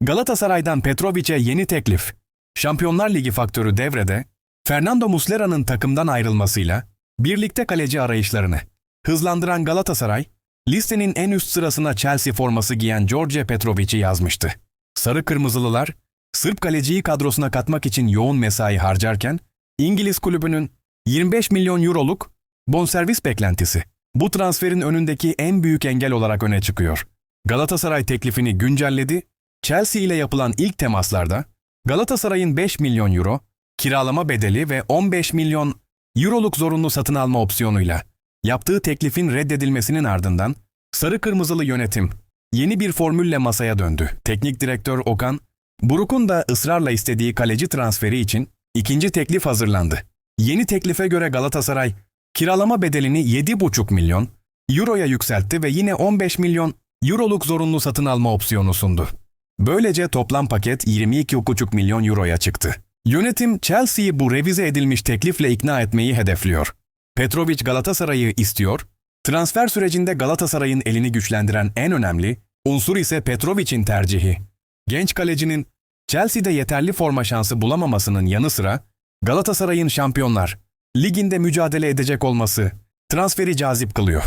Galatasaray'dan Petrovic'e yeni teklif. Şampiyonlar Ligi faktörü devrede, Fernando Muslera'nın takımdan ayrılmasıyla birlikte kaleci arayışlarını hızlandıran Galatasaray, listenin en üst sırasına Chelsea forması giyen George Petrovic'i yazmıştı. Sarı Kırmızılılar, Sırp kaleciyi kadrosuna katmak için yoğun mesai harcarken, İngiliz kulübünün 25 milyon euroluk bonservis beklentisi bu transferin önündeki en büyük engel olarak öne çıkıyor. Galatasaray teklifini güncelledi, Chelsea ile yapılan ilk temaslarda Galatasaray'ın 5 milyon euro, kiralama bedeli ve 15 milyon euroluk zorunlu satın alma opsiyonuyla yaptığı teklifin reddedilmesinin ardından Sarı Kırmızılı yönetim yeni bir formülle masaya döndü. Teknik direktör Okan, Buruk'un da ısrarla istediği kaleci transferi için ikinci teklif hazırlandı. Yeni teklife göre Galatasaray kiralama bedelini 7,5 milyon euroya yükseltti ve yine 15 milyon euroluk zorunlu satın alma opsiyonu sundu. Böylece toplam paket 22,5 milyon euroya çıktı. Yönetim Chelsea'yi bu revize edilmiş teklifle ikna etmeyi hedefliyor. Petrovic Galatasaray'ı istiyor, transfer sürecinde Galatasaray'ın elini güçlendiren en önemli unsur ise Petrovic'in tercihi. Genç kalecinin Chelsea'de yeterli forma şansı bulamamasının yanı sıra Galatasaray'ın şampiyonlar liginde mücadele edecek olması transferi cazip kılıyor.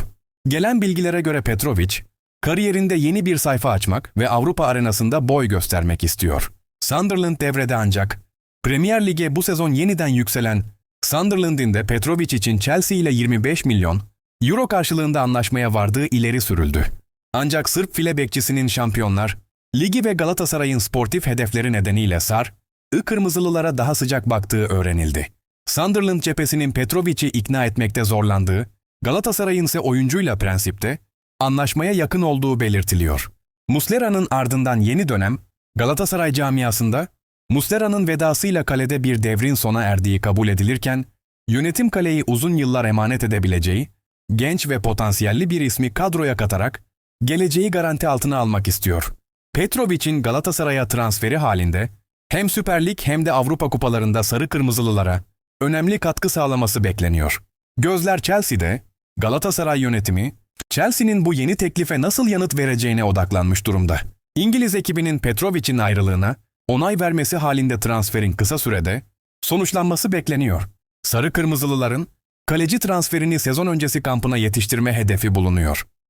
Gelen bilgilere göre Petrovic, kariyerinde yeni bir sayfa açmak ve Avrupa arenasında boy göstermek istiyor. Sunderland devrede ancak Premier Lig'e bu sezon yeniden yükselen Sunderland'in de Petrovic için Chelsea ile 25 milyon euro karşılığında anlaşmaya vardığı ileri sürüldü. Ancak Sırp file bekçisinin şampiyonlar, Ligi ve Galatasaray'ın sportif hedefleri nedeniyle Sar, I Kırmızılılara daha sıcak baktığı öğrenildi. Sunderland cephesinin Petrovic'i ikna etmekte zorlandığı, Galatasaray'ın ise oyuncuyla prensipte anlaşmaya yakın olduğu belirtiliyor. Muslera'nın ardından yeni dönem Galatasaray camiasında Muslera'nın vedasıyla kalede bir devrin sona erdiği kabul edilirken, yönetim kaleyi uzun yıllar emanet edebileceği, genç ve potansiyelli bir ismi kadroya katarak geleceği garanti altına almak istiyor. Petrovic'in Galatasaray'a transferi halinde hem Süper Lig hem de Avrupa kupalarında sarı kırmızılılara önemli katkı sağlaması bekleniyor. Gözler Chelsea'de, Galatasaray yönetimi, Chelsea'nin bu yeni teklife nasıl yanıt vereceğine odaklanmış durumda. İngiliz ekibinin Petrovic'in ayrılığına onay vermesi halinde transferin kısa sürede sonuçlanması bekleniyor. Sarı Kırmızılıların kaleci transferini sezon öncesi kampına yetiştirme hedefi bulunuyor.